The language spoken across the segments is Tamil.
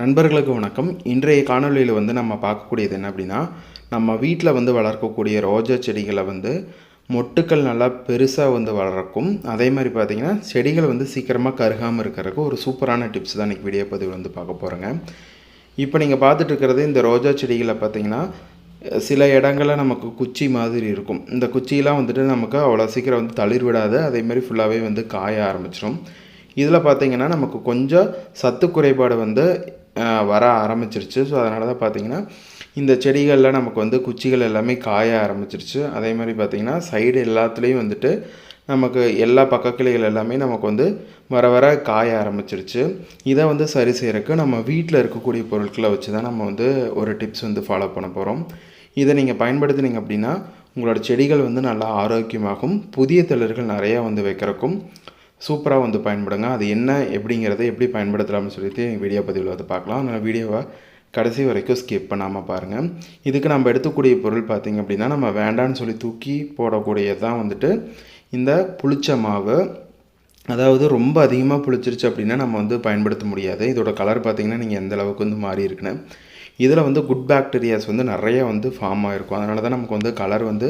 நண்பர்களுக்கு வணக்கம். இன்றைய காணொளியில் வந்து நம்ம பார்க்கக்கூடியது என்ன அப்படின்னா நம்ம வீட்டில் வந்து வளர்க்கக்கூடிய ரோஜா செடிகளை வந்து மொட்டுக்கள் நல்லா பெருசாக வந்து வளர்க்கும். அதே மாதிரி பார்த்திங்கன்னா செடிகள் வந்து சீக்கிரமாக கருகாமல் இருக்கிறதுக்கு ஒரு சூப்பரான டிப்ஸ் தான் இன்றைக்கி வீடியோ பதிவு வந்து பார்க்க போகிறேங்க இப்போ நீங்கள் பார்த்துட்டு இருக்கிறது இந்த ரோஜா செடிகளை பார்த்தீங்கன்னா சில இடங்களில் நமக்கு குச்சி மாதிரி இருக்கும். இந்த குச்சியெலாம் வந்துட்டு நமக்கு அவ்வளோ சீக்கிரம் வந்து தளிர் விடாது. அதே மாதிரி ஃபுல்லாகவே வந்து காய ஆரம்பிச்சிடும். இதில் பார்த்திங்கன்னா நமக்கு கொஞ்சம் சத்து குறைபாடு வந்து வர ஆரம்பிச்சிருச்சு. ஸோ அதனால தான் பார்த்தீங்கன்னா இந்த செடிகளில் நமக்கு வந்து குச்சிகள் எல்லாமே காய ஆரம்பிச்சிருச்சு. அதே மாதிரி பார்த்திங்கன்னா சைடு எல்லாத்துலேயும் வந்துட்டு நமக்கு எல்லா பக்கக்கிளைகள் எல்லாமே நமக்கு வந்து வர வர காய ஆரம்பிச்சிருச்சு. இதை வந்து சரி செய்கிறக்கு நம்ம வீட்டில் இருக்கக்கூடிய பொருட்களை வச்சு தான் நம்ம வந்து ஒரு டிப்ஸ் வந்து ஃபாலோ பண்ண போகிறோம் இதை நீங்கள் பயன்படுத்தினீங்க அப்படின்னா உங்களோட செடிகள் வந்து நல்லா ஆரோக்கியமாகும். புதிய தளிர்கள் நிறையா வந்து வைக்கிறக்கும். சூப்பராக வந்து பயன்படுங்க. அது என்ன எப்படிங்கிறத எப்படி பயன்படுத்தலாம்னு சொல்லிட்டு வீடியோ பதிவில் வந்து பார்க்கலாம். அதனால் வீடியோவை கடைசி வரைக்கும் ஸ்கிப் பண்ணாமல் பாருங்கள் இதுக்கு நம்ம எடுத்துக்கூடிய பொருள் பார்த்திங்க அப்படின்னா நம்ம வேண்டான்னு சொல்லி தூக்கி போடக்கூடியது தான் வந்துட்டு இந்த புளிச்ச மாவு. அதாவது ரொம்ப அதிகமாக புளிச்சிருச்சு அப்படின்னா நம்ம வந்து பயன்படுத்த முடியாது. இதோட கலர் பார்த்திங்கன்னா நீங்கள் எந்த அளவுக்கு வந்து மாறி இருக்குன்னு. இதில் வந்து குட் பேக்டீரியாஸ் வந்து நிறைய வந்து ஃபார்ம் ஆகிருக்கும் அதனால தான் நமக்கு வந்து கலர் வந்து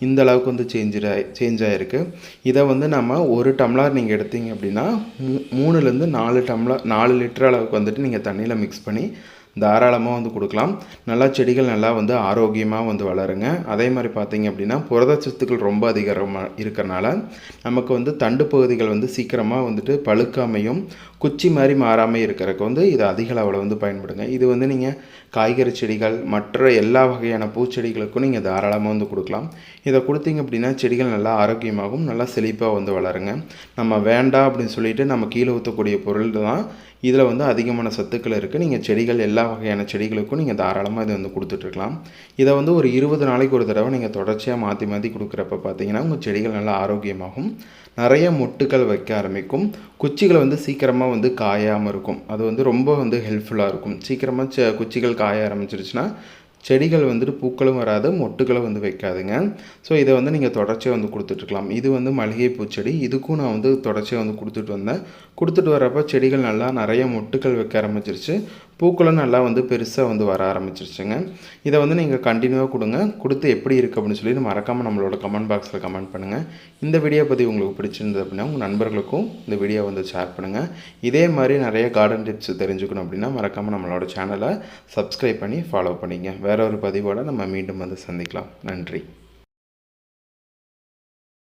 இந்த அளவுக்கு வந்து சேஞ்ச் சேஞ்ச் ஆகிருக்கு இதை வந்து நம்ம ஒரு டம்ளர் நீங்கள் எடுத்தீங்க அப்படின்னா மூ மூணுலேருந்து நாலு டம்ளர் நாலு லிட்டர் அளவுக்கு வந்துட்டு நீங்கள் தண்ணியில் மிக்ஸ் பண்ணி தாராளமாக வந்து கொடுக்கலாம். நல்லா செடிகள் நல்லா வந்து ஆரோக்கியமாக வந்து வளருங்க. அதே மாதிரி பார்த்தீங்க அப்படின்னா புரதச்சத்துக்கள் ரொம்ப அதிகமாக இருக்கிறனால நமக்கு வந்து தண்டு பகுதிகள் வந்து சீக்கிரமாக வந்துட்டு பழுக்காமையும் குச்சி மாதிரி மாறாமல் இருக்கிறதுக்கு வந்து இது அதிக அளவில் வந்து பயன்படுங்க. இது வந்து நீங்கள் காய்கறி செடிகள் மற்ற எல்லா வகையான பூச்செடிகளுக்கும் நீங்கள் தாராளமாக வந்து கொடுக்கலாம். இதை கொடுத்தீங்க அப்படின்னா செடிகள் நல்லா ஆரோக்கியமாகவும் நல்லா செழிப்பாக வந்து வளருங்க. நம்ம வேண்டாம் அப்படின்னு சொல்லிட்டு நம்ம கீழே ஊற்றக்கூடிய பொருள் தான் இதில் வந்து அதிகமான சத்துக்கள் இருக்குது நீங்கள் செடிகள் எல்லா வகையான செடிகளுக்கும் நீங்கள் தாராளமாக இதை வந்து கொடுத்துட்ருக்கலாம். இதை வந்து ஒரு இருபது நாளைக்கு ஒரு தடவை நீங்கள் தொடர்ச்சியாக மாற்றி மாற்றி கொடுக்குறப்ப பார்த்தீங்கன்னா உங்கள் செடிகள் நல்லா ஆரோக்கியமாகும். நிறைய மொட்டுக்கள் வைக்க ஆரம்பிக்கும். குச்சிகள் வந்து சீக்கிரமாக வந்து காயாமல் இருக்கும். அது வந்து ரொம்ப வந்து ஹெல்ப்ஃபுல்லாக இருக்கும். சீக்கிரமாக ச குச்சிகள் காய ஆரம்பிச்சிருச்சுன்னா செடிகள் வந்துட்டு பூக்களும் வராது மொட்டுகளும் வந்து வைக்காதுங்க. ஸோ இதை வந்து நீங்கள் தொடர்ச்சியாக வந்து கொடுத்துட்ருக்கலாம். இது வந்து மளிகை பூச்செடி. இதுக்கும் நான் வந்து தொடர்ச்சியாக வந்து கொடுத்துட்டு வந்தேன். கொடுத்துட்டு வரப்போ செடிகள் நல்லா நிறைய மொட்டுக்கள் வைக்க ஆரம்பிச்சிருச்சு. பூக்களும் நல்லா வந்து பெருசாக வந்து வர ஆரம்பிச்சிருச்சுங்க. இதை வந்து நீங்கள் கண்டினியூவாக கொடுங்க. கொடுத்து எப்படி இருக்குது அப்படின்னு சொல்லி மறக்காமல் நம்மளோட கமெண்ட் பாக்ஸில் கமெண்ட் பண்ணுங்கள் இந்த வீடியோ பற்றி உங்களுக்கு பிடிச்சிருந்தது அப்படின்னா உங்கள் நண்பர்களுக்கும் இந்த வீடியோ வந்து ஷேர் பண்ணுங்கள் இதே மாதிரி நிறைய கார்டன் டிப்ஸ் தெரிஞ்சுக்கணும் அப்படின்னா மறக்காமல் நம்மளோட சேனலை சப்ஸ்கிரைப் பண்ணி ஃபாலோ பண்ணிங்க வேற ஒரு பதிவோடு நம்ம மீண்டும் வந்து சந்திக்கலாம். நன்றி.